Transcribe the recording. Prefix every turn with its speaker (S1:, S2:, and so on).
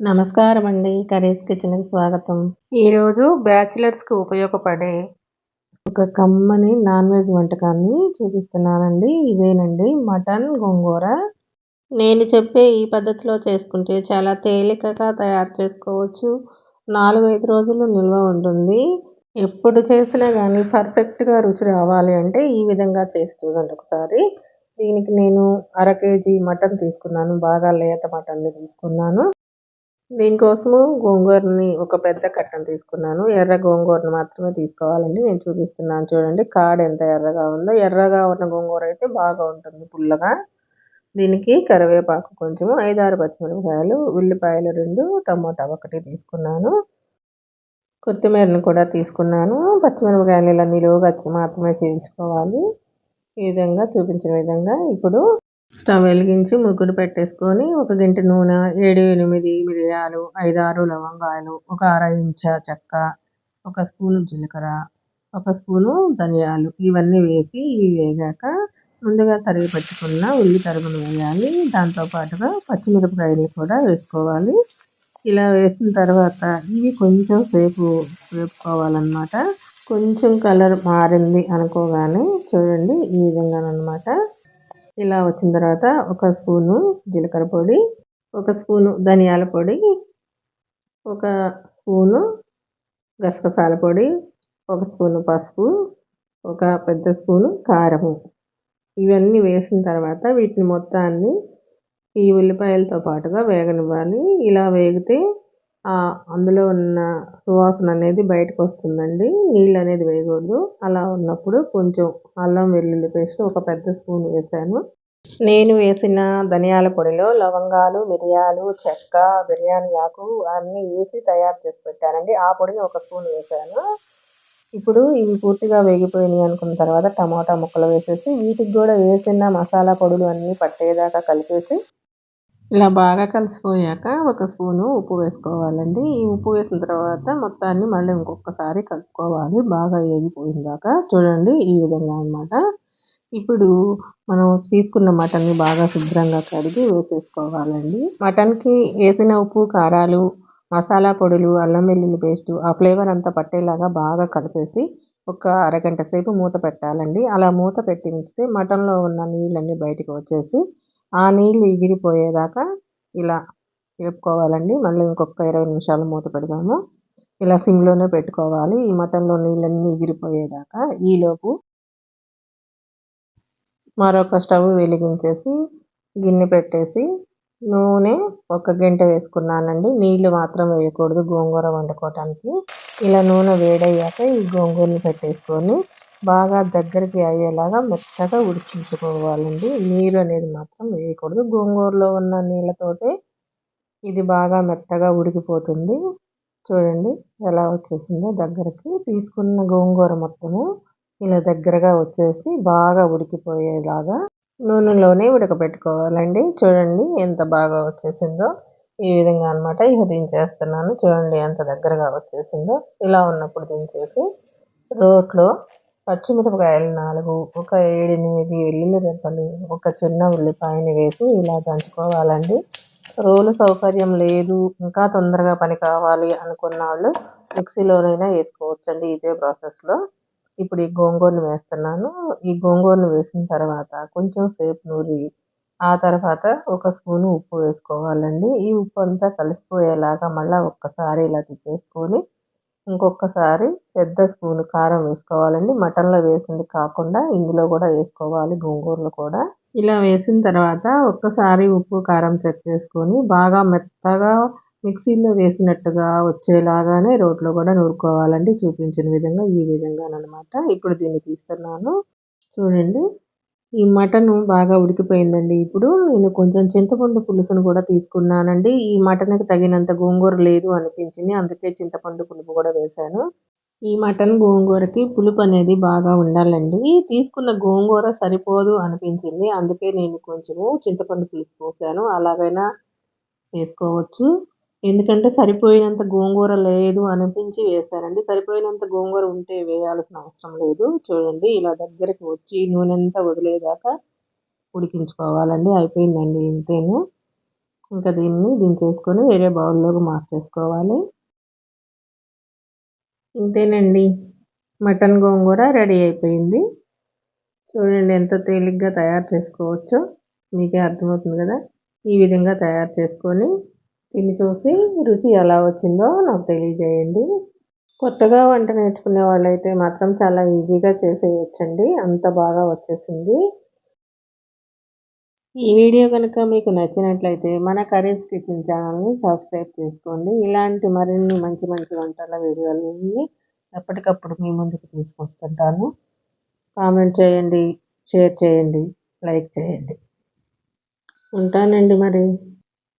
S1: నమస్కారం అండి కరీస్ కిచెన్కి స్వాగతం. ఈరోజు బ్యాచిలర్స్కి ఉపయోగపడే ఒక కమ్మని నాన్ వెజ్ వంటకాన్ని చూపిస్తున్నానండి. ఇదేనండి. మటన్ గోంగూర. నేను చెప్పే ఈ పద్ధతిలో చేసుకుంటే చాలా తేలికగా తయారు చేసుకోవచ్చు. నాలుగు ఐదు రోజులు నిల్వ ఉంటుంది. ఎప్పుడు చేసినా కానీ పర్ఫెక్ట్గా రుచి రావాలి అంటే ఈ విధంగా చేసి చూడండి ఒకసారి. దీనికి నేను అర కేజీ మటన్ తీసుకున్నాను. బాగా లేత మటన్ని తీసుకున్నాను. దీనికోసము గోంగూరని ఒక పెద్ద కట్టను తీసుకున్నాను. ఎర్ర గోంగూరను మాత్రమే తీసుకోవాలండి. నేను చూపిస్తున్నాను చూడండి. కాడ ఎంత ఎర్రగా ఉందో. ఎర్రగా ఉన్న గోంగూర అయితే బాగా ఉంటుంది పుల్లగా. దీనికి కరివేపాకు కొంచెము ఐదారు పచ్చిమిరపకాయలు ఉల్లిపాయలు రెండు టమోటా ఒకటి తీసుకున్నాను. కొత్తిమీరను కూడా తీసుకున్నాను. పచ్చిమిరపకాయలు ఇలా నిలువుగా మాత్రమే చేయించుకోవాలి. ఈ విధంగా చూపించిన విధంగా ఇప్పుడు స్టవ్ వెలిగించి ముగ్గురు పెట్టేసుకొని ఒక గింట నూనె ఏడు ఎనిమిది మిరియాలు ఐదు ఆరు లవంగాయలు ఒక అర ఇంచ చెక్క ఒక స్పూను జీలకర్ర ఒక స్పూను ధనియాలు. ఇవన్నీ వేసి ఇవి వేగాక ముందుగా తరిగి పెట్టుకున్న ఉల్లి తరుగును వేయాలి. దాంతోపాటుగా పచ్చిమిరపకాయలు కూడా వేసుకోవాలి. ఇలా వేసిన తర్వాత ఇవి కొంచెం సేపు వేపుకోవాలన్నమాట. కొంచెం కలర్ మారింది అనుకోగానే చూడండి ఈ విధంగానమాట ఇలా వచ్చిన తర్వాత ఒక స్పూను జీలకర్ర పొడి ఒక స్పూను ధనియాల పొడి ఒక స్పూను గసగసాల పొడి ఒక స్పూను పసుపు ఒక పెద్ద స్పూను కారము. ఇవన్నీ వేసిన తర్వాత వీటిని మొత్తాన్ని ఈ ఉల్లిపాయలతో పాటుగా వేగనివ్వాలి. ఇలా వేగితే అందులో ఉన్న సువాసన అనేది బయటకు వస్తుందండి నీళ్ళు అనేది వేయకూడదు. అలా ఉన్నప్పుడు కొంచెం అల్లం వెల్లుల్లి పేస్ట్ ఒక పెద్ద స్పూన్ వేసాను. నేను వేసిన ధనియాల పొడిలో లవంగాలు మిరియాలు చెక్క బిర్యానీ ఆకు అన్నీ వేసి తయారు చేసి పెట్టానండి. ఆ పొడిని ఒక స్పూన్ వేసాను. ఇప్పుడు ఇవి పూర్తిగా వేగిపోయినాయి అనుకున్న తర్వాత టమాటా ముక్కలు వేసేసి వీటికి కూడా వేసిన మసాలా పొడులు అన్నీ పట్టేదాకా కలిపేసి ఇలా బాగా కలిసిపోయాక ఒక స్పూను ఉప్పు వేసుకోవాలండి. ఈ ఉప్పు వేసిన తర్వాత మొత్తాన్ని మళ్ళీ ఇంకొకసారి కలుపుకోవాలి. బాగా ఏగిపోయిందాక చూడండి ఈ విధంగా అనమాట ఇప్పుడు మనం తీసుకున్న మటన్ని బాగా శుభ్రంగా కడిగి వేసేసుకోవాలండి. మటన్కి వేసిన ఉప్పు కారాలు మసాలా పొడులు అల్లం వెల్లుల్లి పేస్టు ఆ ఫ్లేవర్ అంతా పట్టేలాగా బాగా కలిపేసి ఒక అరగంట సేపు మూత పెట్టాలండి. అలా మూత పెట్టి ఉంచితే మటన్లో ఉన్న నీళ్ళన్నీ బయటకు వచ్చేసి ఆ నీళ్ళు ఎగిరిపోయేదాకా ఇలా వేపుకోవాలండి. మళ్ళీ ఇంకొక ఇరవై నిమిషాలు మూత పెడదాము. ఇలా సిమ్లోనే పెట్టుకోవాలి. ఈ మటన్లో నీళ్ళన్నీ ఎగిరిపోయేదాకా ఈలోపు మరొక స్టవ్ వెలిగించేసి గిన్నె పెట్టేసి నూనె ఒక గంట వేసుకున్నానండి. నీళ్ళు మాత్రం వేయకూడదు గోంగూర వండుకోవటానికి. ఇలా నూనె వేడయ్యాక ఈ గోంగూరని పెట్టేసుకొని బాగా దగ్గరికి అయ్యేలాగా మెత్తగా ఉడికించుకోవాలండి. నీరు అనేది మాత్రం వేయకూడదు. గోంగూరలో ఉన్న నీళ్ళతోటే ఇది బాగా మెత్తగా ఉడికిపోతుంది. చూడండి ఎలా వచ్చేసిందో దగ్గరికి. తీసుకున్న గోంగూర మొత్తము ఇలా దగ్గరగా వచ్చేసి బాగా ఉడికిపోయేలాగా నూనెలోనే ఉడకబెట్టుకోవాలండి. చూడండి ఎంత బాగా వచ్చేసిందో. ఈ విధంగా అనమాట ఇక దించేస్తున్నాను. చూడండి ఎంత దగ్గరగా వచ్చేసిందో. ఇలా ఉన్నప్పుడు దించేసి రోట్లో పచ్చిమిరపకాయలు నాలుగు ఒక ఏడెనిమిది వెల్లుల్లి రెబ్బలు ఒక చిన్న ఉల్లిపాయని వేసి ఇలా దంచుకోవాలండి. రోలు సౌకర్యం లేదు ఇంకా తొందరగా పని కావాలి అనుకున్న వాళ్ళు మిక్సీలోనైనా వేసుకోవచ్చండి ఇదే ప్రాసెస్లో. ఇప్పుడు ఈ గోంగూరను వేస్తున్నాను. ఈ గోంగూరను వేసిన తర్వాత కొంచెం సేపు నూరి ఆ తర్వాత ఒక స్పూను ఉప్పు వేసుకోవాలండి. ఈ ఉప్పు అంతా కలిసిపోయేలాగా మళ్ళీ ఒక్కసారి ఇలా తిప్పేసుకొని ఇంకొకసారి పెద్ద స్పూన్ కారం వేసుకోవాలండి. మటన్లో వేసింది కాకుండా ఇందులో కూడా వేసుకోవాలి గోంగూరలో కూడా. ఇలా వేసిన తర్వాత ఒక్కసారి ఉప్పు కారం చెక్ చేసుకొని బాగా మెత్తగా మిక్సీలో వేసినట్టుగా వచ్చేలాగానే రోట్లో కూడా నూరుకోవాలండి. చూపించిన విధంగా ఈ విధంగా అనమాట ఇప్పుడు దీన్ని తీస్తున్నాను. చూడండి. ఈ మటన్ బాగా ఉడికిపోయిందండి. ఇప్పుడు నేను కొంచెం చింతపండు పులుసును కూడా తీసుకున్నానండి. ఈ మటన్కి తగినంత గోంగూర లేదు అనిపించింది. అందుకే చింతపండు పులుపు కూడా వేశాను. ఈ మటన్ గోంగూరకి పులుపు అనేది బాగా ఉండాలండి. తీసుకున్న గోంగూర సరిపోదు అనిపించింది. అందుకే నేను కొంచెము చింతపండు పులుసు పోసాను. అలాగైనా వేసుకోవచ్చు. ఎందుకంటే సరిపోయినంత గోంగూర లేదు అనిపించి వేశారండి. సరిపోయినంత గోంగూర ఉంటే వేయాల్సిన అవసరం లేదు. చూడండి ఇలా దగ్గరికి వచ్చి నూనె అంతా వదిలేదాకా ఉడికించుకోవాలండి. అయిపోయిందండి ఇంతేను. ఇంకా దీన్ని దించేసుకొని వేరే బౌల్లోకి మార్చేసుకోవాలి. ఇంతేనండి. మటన్ గోంగూర రెడీ అయిపోయింది. చూడండి ఎంత తేలిగ్గా తయారు చేసుకోవచ్చో మీకే అర్థమవుతుంది కదా. ఈ విధంగా తయారు చేసుకొని తిని చూసి రుచి ఎలా వచ్చిందో నాకు తెలియజేయండి. కొత్తగా వంట నేర్చుకునే వాళ్ళైతే మాత్రం చాలా ఈజీగా చేసేయచ్చండి. అంత బాగా వచ్చేసింది. ఈ వీడియో కనుక మీకు నచ్చినట్లయితే మన కరీస్ కిచెన్ ఛానల్ని సబ్స్క్రైబ్ చేసుకోండి. ఇలాంటి మరిన్ని మంచి మంచి వంటల వీడియోలని ఎప్పటికప్పుడు మీ ముందుకు తీసుకొస్తుంటాను. కామెంట్ చేయండి షేర్ చేయండి లైక్ చేయండి. ఉంటానండి మరి.